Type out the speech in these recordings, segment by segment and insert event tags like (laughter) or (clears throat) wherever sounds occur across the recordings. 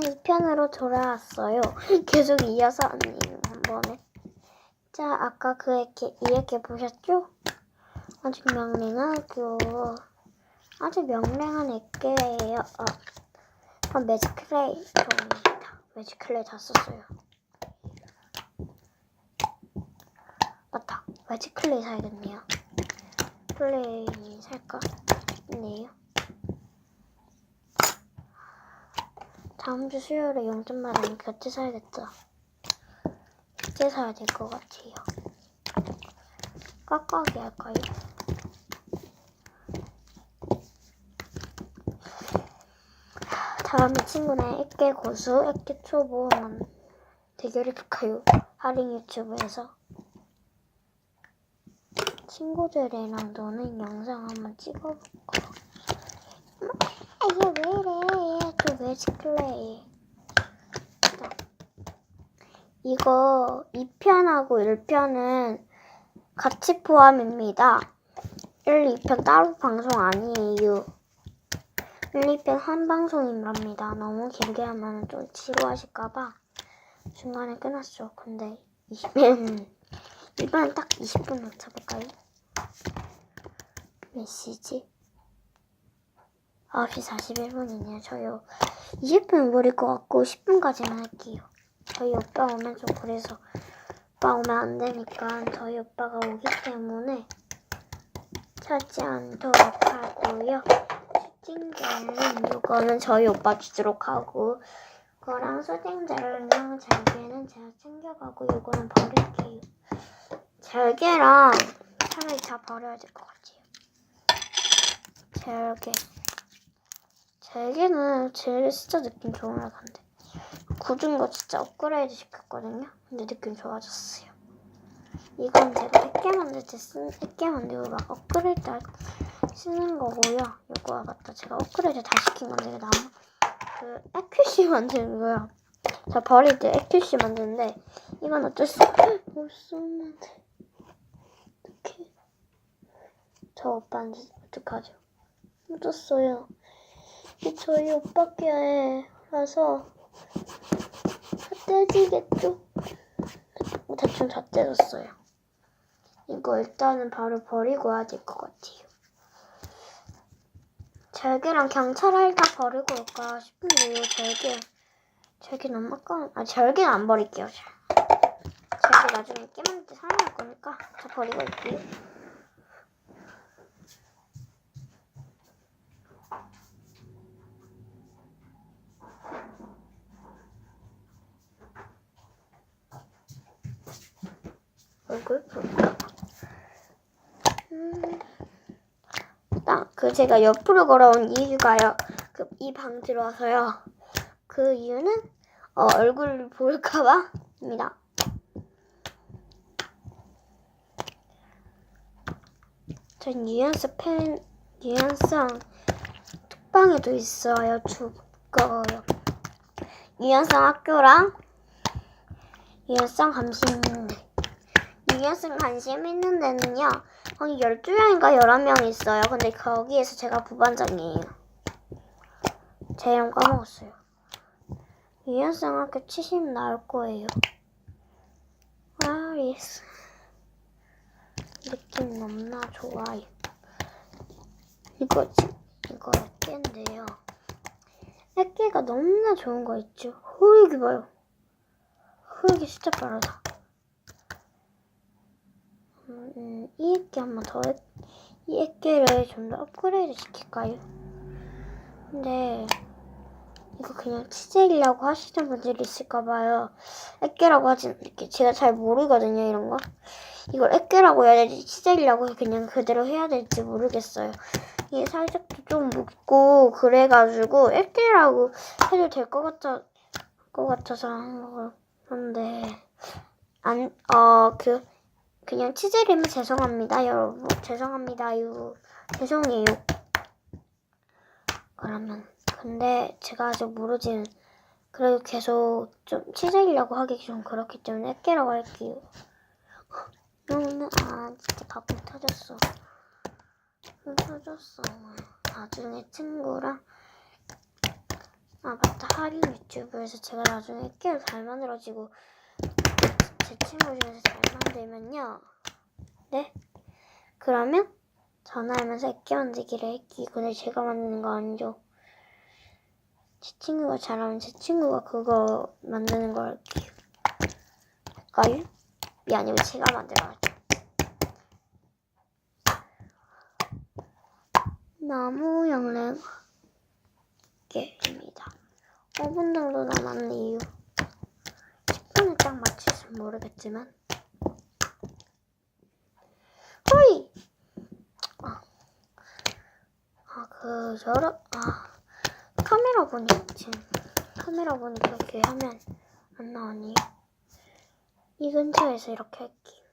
네, 2편으로 돌아왔어요. (laughs) 계속 이어서 하네요, 한 번에. 자, 아까 그 액기, 이 액기 보셨죠? 아주 명랭하고, 아주 명랭한 액기예요. 어, 어 매직 클레이 종입니다. 매직 클레이 다 썼어요. 맞다. 매직 클레이 사야겠네요. 클레이 살까? 네요. 다음 주 수요일에 용돈 받으면 곁에 사야겠다. 곁에 사야 될 것 같아요. 깍깍이 할까요? 다음에 친구네 액계 고수, 액계 초보 대결해볼까요? 할인 유튜브에서. 친구들이랑 노는 영상 한번 찍어볼까? 아, 이게 왜 이래? 또 매직 플레이. 이거 2편하고 1편은 같이 포함입니다. 1, 2편 따로 방송 아니에요. 1, 2편 한 방송이랍니다. 너무 길게 하면 좀 지루하실까봐 중간에 끊었죠. 근데 2편, 2편은 딱 20분 맞춰볼까요? 몇 시지? 9시 41분이네요. 저요 20분 버릴 것 같고 10분까지만 할게요. 저희 오빠 오면 좀 그래서 오빠 오면 안 되니까 저희 오빠가 오기 때문에 찾지 않도록 하고요. 수징제는 이거는 저희 오빠 주도록 하고 그거랑 수징제랑 잘게는 제가 챙겨가고 이거는 버릴게요. 잘게랑 차라리 다 버려야 될 것 같아요. 잘게. 잘게는 제일 진짜 느낌 좋은 애간데 굳은 거 진짜 업그레이드 시켰거든요. 근데 느낌 좋아졌어요. 이건 제가 액게 만들 때 쓴, 액게 만들고 막 업그레이드 할- 쓰는 거고요. 이거와 같다. 제가 업그레이드 다 시킨 건데 나무 그 에큐시 만드는 거야. 저 버릴 때 에큐시 만드는데 이건 어쩔 수못 썼는데 (laughs) 어떡해. 저 오빠한테 어떡하죠? 묻었어요. 이 저희 오빠께라서 다 떼지겠죠? 대충 다 떼졌어요. 이거 일단은 바로 버리고 와야 될 것 같아요. 절개랑 경찰할 다 버리고 올까 싶은데요, 절개. 절개 너무 아까워. 아, 절개는 안 버릴게요. 절개 나중에 깨만들 때 사용할 거니까 다 버리고 올게요. 얼굴 볼까? 음. 딱, 그 제가 옆으로 걸어온 이유가요. 그 이 방 들어와서요. 그 이유는 어, 얼굴 보일까봐입니다. 전 유연스 펜, 유연성 톡방에도 있어요. 두꺼워요. 유연성 학교랑 유연성 감시 있는 데. 유연성 관심 있는 데는요. 한 12명인가 11명 있어요. 근데 거기에서 제가 부반장이에요. 제 이름 까먹었어요. 유연성 학교 70 나올 거예요. 와리스. 느낌 너무나 좋아요. 이거, 지- 이거 액기인데요. 액기가 너무나 좋은 거 있죠? 흐르기 봐요. 흐르기 진짜 빠르다. 음, 이 액기 한번 더, 액- 이 액기를 좀 더 업그레이드 시킬까요? 근데, 이거 그냥 치젤이라고 하시는 분들이 있을까봐요. 액계라고 하진 않을게. 제가 잘 모르거든요, 이런 거. 이걸 액계라고 해야 될지, 치젤이라고 그냥 그대로 해야 될지 모르겠어요. 이게 살짝도 좀 묻고, 그래가지고, 액계라고 해도 될 것 같아, 것 같아서 한 건데, 안, 어, 그, 그냥 치젤이면 죄송합니다, 여러분. 죄송합니다요. 죄송해요. 그러면 근데 제가 아직 모르지는 그래도 계속 좀 치즈이라고 하기 좀 그렇기 때문에 액계라고 할게요. 너는 아 진짜 가끔 터졌어. 응, 터졌어. 나중에 친구랑 아 맞다 할인 유튜브에서 제가 나중에 꽤잘 만들어지고 제 친구 중에서 잘 만들면요. 네? 그러면 전화하면서 액기 만들기를 했기 근데 제가 만드는 거 아니죠? 제 친구가 잘하면 제 친구가 그거 만드는 걸 할게요. 할까요? 이 아니고 제가 만들어야죠 나무 영랭 개입니다. 5분 정도 남았는 이유 10분에 딱 맞출지 모르겠지만 호이 아, 아, 그, 여러, 아, 카메라 보니, 지금, 카메라 보니 그렇게 하면 안 나오니. 이 근처에서 이렇게 할게요.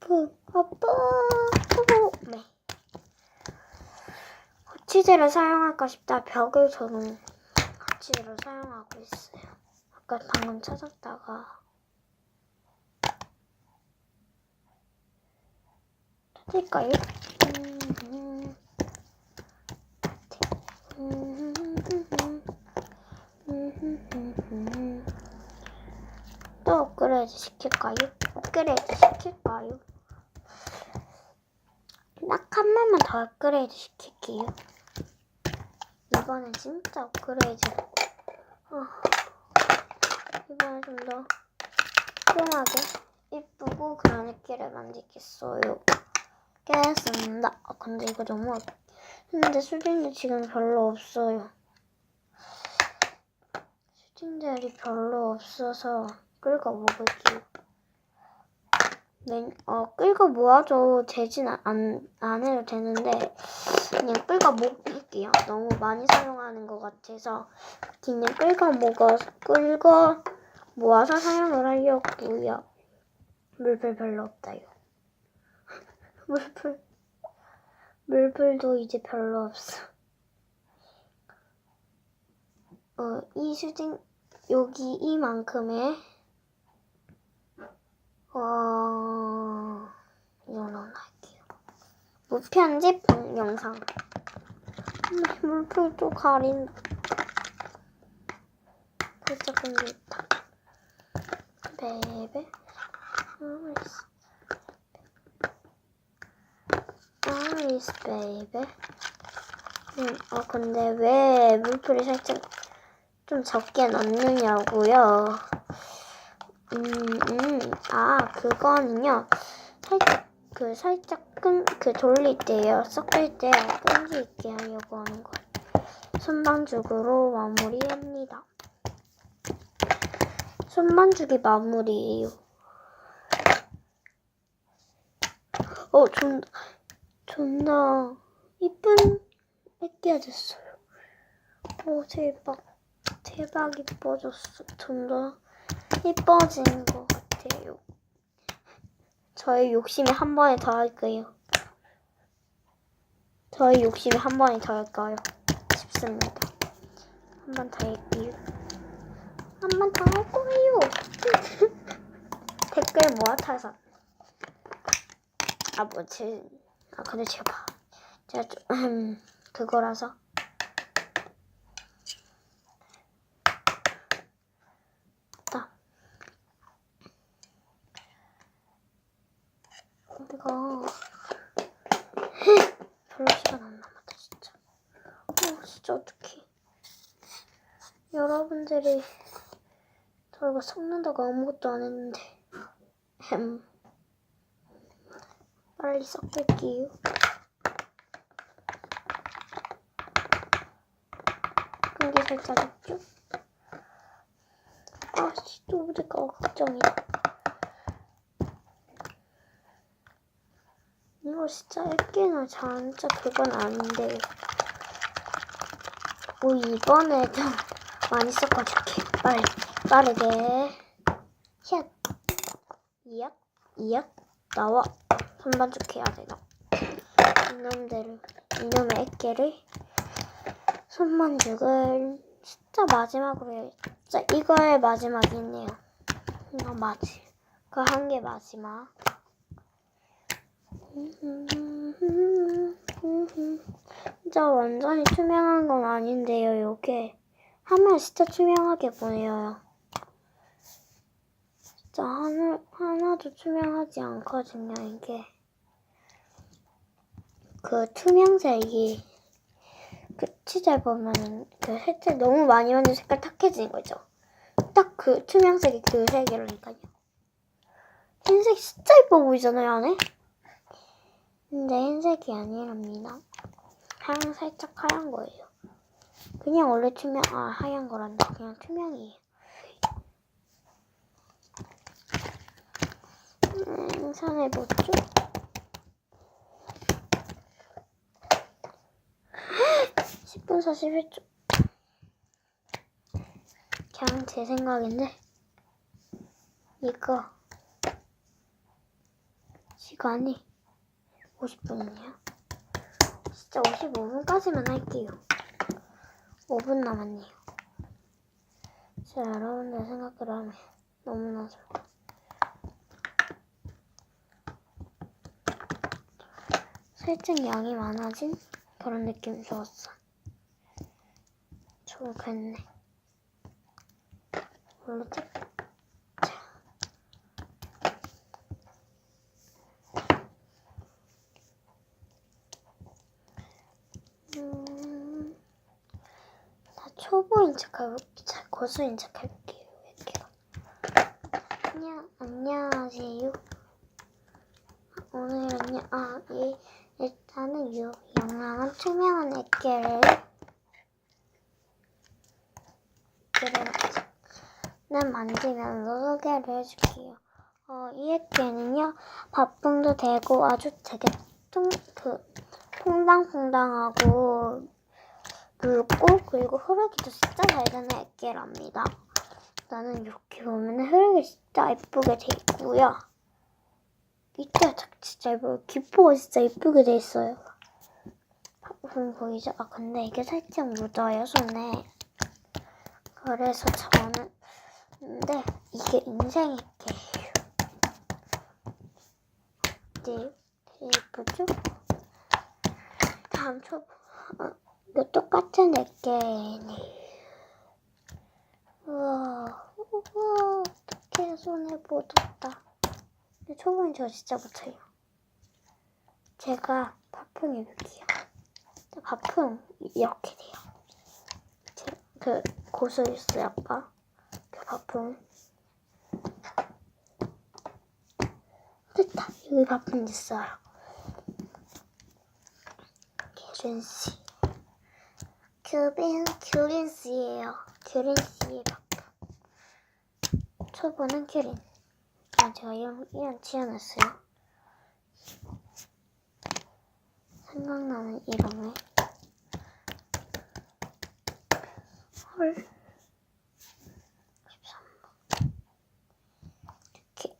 그, 아빠, 그거, 네. 거치대를 사용할까 싶다 벽을 저는 거치대로 사용하고 있어요. 아까 방금 찾았다가. 찾을까요? 또 업그레이드 시킬까요? 업그레이드 시킬까요? 딱 한 번만 더 업그레이드 시킬게요. 이번엔 진짜 업그레이드. 어. 이번엔 좀더 훌륭하게 이쁘고 느낌을 만들겠어요. 깼습니다. 아, 근데 이거 너무. 근데 수딩이 지금 별로 없어요. 수딩들이 별로 없어서 끌고 먹을게요. 맨, 어, 끌고 모아도 되진 안, 안 해도 되는데, 그냥 끌고 먹을게요. 너무 많이 사용하는 것 같아서, 그냥 끌고 먹어, 끌고 모아서 사용을 하려고요. 물풀 별로 없다요. (laughs) 물풀. 물풀도 이제 별로 없어. 어, 이 수딩, 여기 이만큼의, 어, 이걸로 할게요. 무편집 영상. 음, 물풀도 가린다. 살짝 끊겼다. 베베. 아이스. 아이스 베이베. 음, 어, 근데 왜 물풀이 살짝 좀 적게 넣느냐고요. 음, 음, 아, 그거는요. 살짝, 그, 살짝 끈, 그 돌릴 때요. 섞을 때 끈기 있게 하려고 하는 거예요. 손반죽으로 마무리합니다. 손반죽이 마무리예요. 어, 존, 존나 이쁜 애기가 됐어요. 오, 대박. 대박 이뻐졌어. 존나 이뻐진 것 같아요. 저의 욕심이 한 번에 더 할까요? 저의 욕심이 한 번에 더 할까요? 싶습니다. 한 번 더 할게요. 한 번 더 할 거예요. (laughs) 댓글 모아 타서. 아, 뭐, 제, 아, 근데 제가 봐. 제가 좀, 그거라서. 나. 이거. 별로 시간 안 남았다, 진짜. 어, 진짜 어떡해. 여러분들이 저 이거 섞는다고 아무것도 안 했는데. 햄. 빨리 섞을게요. 끈기 살짝 있죠? 아, 씨, 또봐 걱정이야. 이거 진짜 액기는 진짜 그건 아닌데. 뭐 이번에도 (laughs) 많이 섞어줄게. 빨리, 빠르게. 샷. 이약, 이약, 나와. 손반죽 해야 돼, 나. 이놈들을, 이놈의 액계를, 손반죽을, 진짜 마지막으로 해. 진짜 이거의 마지막이네요. 이거 마지. 그 한 개 마지막. 진짜 완전히 투명한 건 아닌데요, 요게. 하면 진짜 투명하게 보여요. 진짜 하나, 하나도 투명하지 않거든요, 이게. 그 투명색이 그 치잘 보면은 그 색깔 너무 많이 만든 색깔 탁해지는 거죠. 딱 그 투명색이 그 색이라니까요. 흰색 진짜 예뻐 보이잖아요, 안에? 근데 흰색이 아니랍니다. 하얀 살짝 하얀 거예요. 그냥 원래 투명 아 하얀 거란다. 그냥 투명이에요. 뭐죠? (10분 41초) 그냥 제 생각인데 이거 시간이 50분이네요. 진짜 55분까지만 할게요. 5분 남았네요. 자, 여러분들 생각을 하면 너무나 좋아. 살짝 양이 많아진 그런 느낌이 좋았어. 좋겠네. 원래 딱 음, 다 초보인 자, 고수인 척할게요. 이렇게. 안녕, 안녕하세요. 오늘은요, 아, 이, 일단은 요 영랑한 투명한 액계를. 는 만지면서 소개를 해줄게요. 어, 이 액계는요, 밥풍도 되고 아주 되게 통, 그, 퐁당퐁당하고 묽고 그리고 흐르기도 진짜 잘 되는 액계랍니다. 나는 이렇게 보면 흐르기 진짜 예쁘게 돼 있고요. 이때 진짜 예뻐요. 기포가 진짜 예쁘게 돼 있어요. 음, 보이죠? 아 근데 이게 살짝 묻어요 손에. 그래서 저는 근데 이게 인생 액계예요. 네, 예쁘죠? 다음 초, 어, 이거 똑같은 액계네. 우와, 우와, 어떡해, 손에 묻었다. 근데 초보는 저 진짜 못해요. 제가 파풍 입을게요. 파풍 이렇게 돼요. 제, 그 고수였어요, 아까. 그 파풍. 됐다. 여기 파풍 있어요. 규린 씨. 규빈, 규린 씨예요. 규린 씨의 바쁘. 초보는 규린. 아, 제가 이름, 이름 지어놨어요. 생각나는 이름을. 헐. 13번. 이렇게.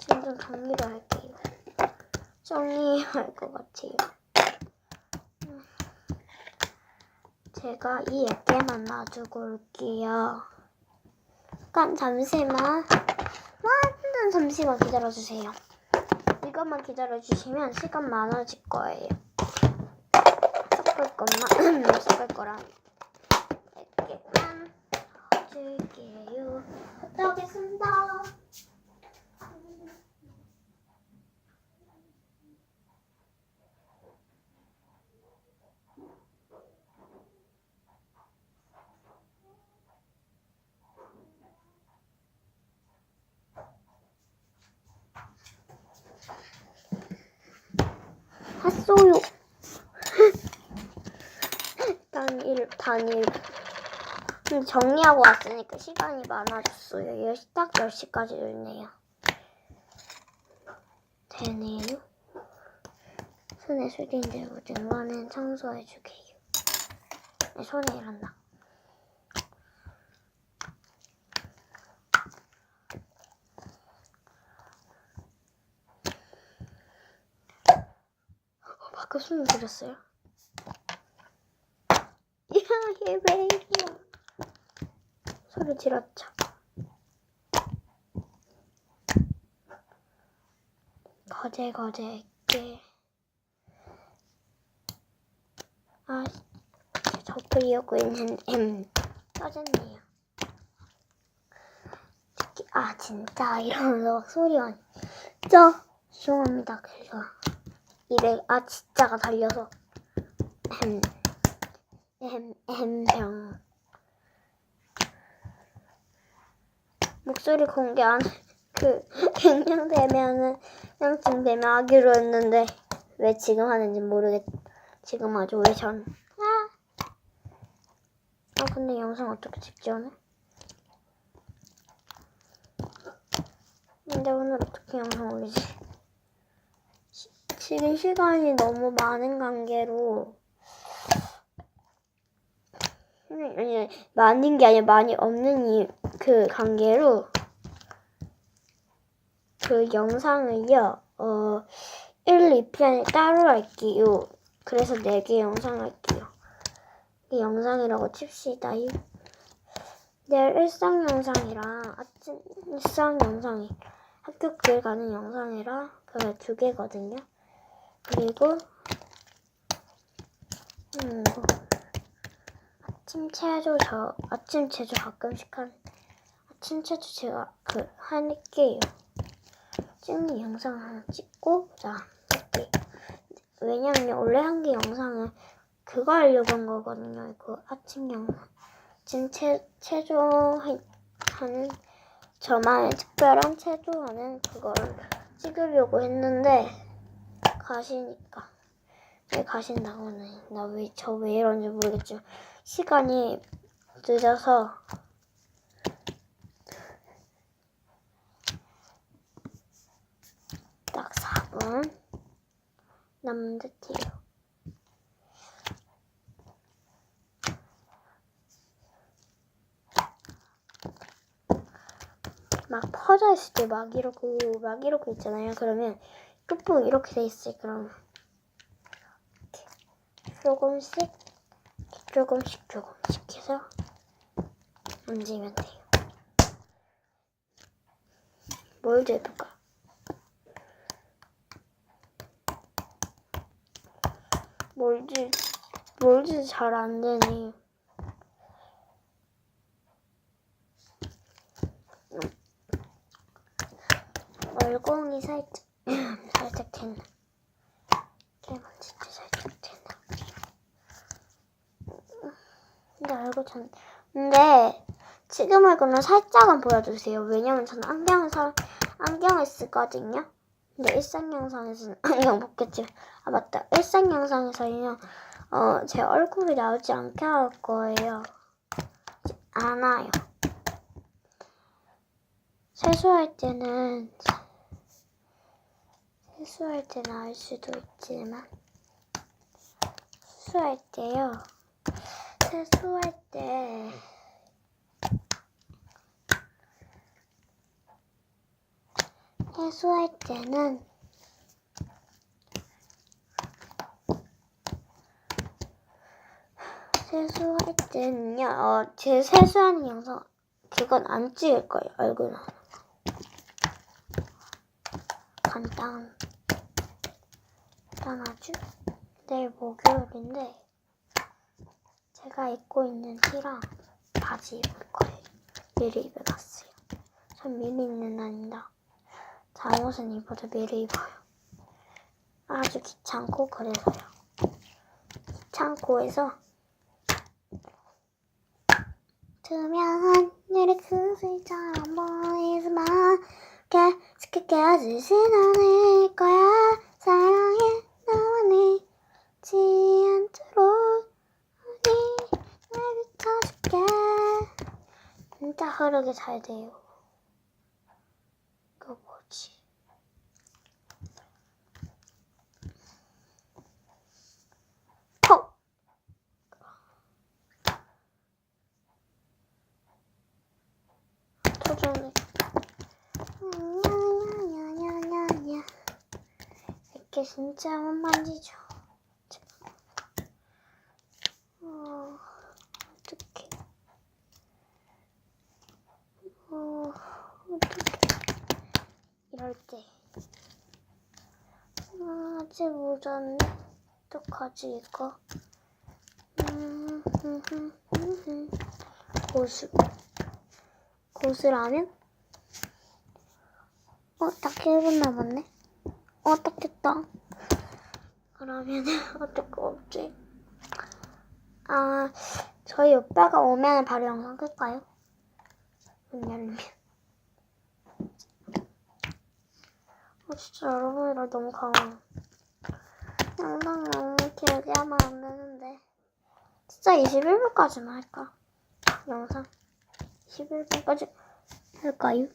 지금 좀 정리를 할게요. 정리할 것 같아요. 제가 이 액계만 놔두고 올게요. 잠깐 잠시만. 잠시만 기다려주세요. 이것만 기다려주시면 시간 많아질 거예요. 섞을 것만 섞을 거랑 액계만 줄게요. 갔다 오겠습니다. 왔어요. 단일, 단일. 정리하고 왔으니까 시간이 많아졌어요. 10시, 딱 10시까지 됐네요. 되네요. 손에 수린 들고 등반은 청소해주게요. 네, 손에 이란다. 어, 밖에 손을 들었어요? 야, 얘왜 이래? 소리 질렀죠. 거제 거제 액계 아, 덮으려고 했는데 음, 떠졌네요. 특히 아 진짜 이러면서 막 소리가 진짜 죄송합니다. 그래서 입에 아 진짜가 달려서 음, 음, 음, 병 목소리 공개 안 그 갱년되면은 양증 되면 하기로 했는데 왜 지금 하는지 모르겠. 지금 아주 왜 전. 아. 아 근데 영상 어떻게 찍지 오늘? 근데 오늘 어떻게 영상 올리지? 시- 지금 시간이 너무 많은 관계로 아니, 많은 게 아니라 많이 없는 이 그 관계로 그 영상을요 어 1, 2편을 따로 할게요. 그래서 4개 영상 할게요. 이 영상이라고 칩시다. 이- 내일 일상 영상이랑 아침 일상 영상이 학교 교회 가는 영상이랑 그게 두 개거든요. 그리고 음 뭐, 아침 체조 저 아침 체조 가끔씩 한 아침 체조 제가 그 할게요. 찍는 영상 하나 찍고 자 할게. 왜냐면 원래 한개 영상은 그거 하려고 한 거거든요. 이거 아침 영상. 지금 체, 체조 하는 저만의 특별한 체조하는 그거를 찍으려고 했는데 가시니까 왜 가신다고는 나 왜 저 왜 이런지 모르겠지만 시간이 늦어서 딱 4분 남은 듯해요. 막 퍼져 있을 때 막 이러고 막 이러고 있잖아요. 그러면 끝부분 이렇게 돼 있어요. 그럼 이렇게 조금씩 조금씩 조금씩 해서 만지면 돼요. 뭘 재볼까? 뭘지 뭘지 잘 안 되네. 얼공이 살짝 (clears throat) 살짝 됐나? 깨만 진짜 살짝 됐나? 근데 알고 전 근데 지금 말고는 살짝은 보여주세요. 왜냐면 저는 안경을 사 안경을 쓰거든요. 근데 일상 영상에서는 (laughs) 안경 벗겠지. 아 맞다. 일상 영상에서는요. 어, 제 얼굴이 나오지 않게 할 거예요. 않아요. 세수할 때는 세수할 때 나을 수도 있지만 세수할 때요. 세수할 때 세수할 때는 세수할 때는요, 어, 제 세수하는 영상, 그건 안 찍을 거예요, 얼굴 하는 거. 간단, 간단하죠? 내일 목요일인데, 제가 입고 있는 티랑 바지 입을 거예요. 미리 입어봤어요. 전 미리 입는 날이다. 잠옷은 입어도 미리 입어요. 아주 귀찮고 그래서요. 귀찮고 해서 투명한 유리 구슬처럼 보이지만 깨끗해지진 않을 거야 사랑해 나와 내지 않도록 우리 날 비춰줄게 진짜 흐르게 잘 돼요 이거 뭐지 퍽 도전해. 야야야야야야. 이렇게 진짜 못 만지죠. 어, 어떡해. 어, 어떡해. 이럴 때. 아, 아직 모자네. 어떡하지, 이거? 고수. 고수라면? 어, 딱 1분 남았네. 어, 딱 됐다. 그러면 거 없지? 아, 저희 오빠가 오면 바로 영상 끌까요? 문 열면. 진짜 여러분이랑 너무 강해요. 영상 너무 길게 하면 안 되는데. 진짜 21분까지만 할까? 영상. 21분까지 할까요?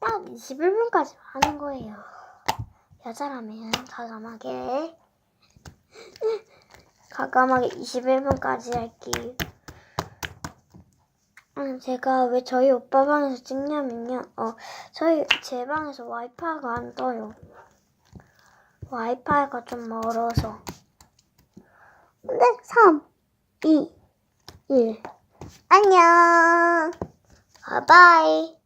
딱 21분까지 하는 거예요. 여자라면 가감하게 가감하게 (laughs) 21분까지 할게요. 음, 제가 왜 저희 오빠 방에서 찍냐면요. 어, 저희 제 방에서 와이파이가 안 떠요. 와이파이가 좀 멀어서. 근데 3, 2, 1. 안녕. 바이바이.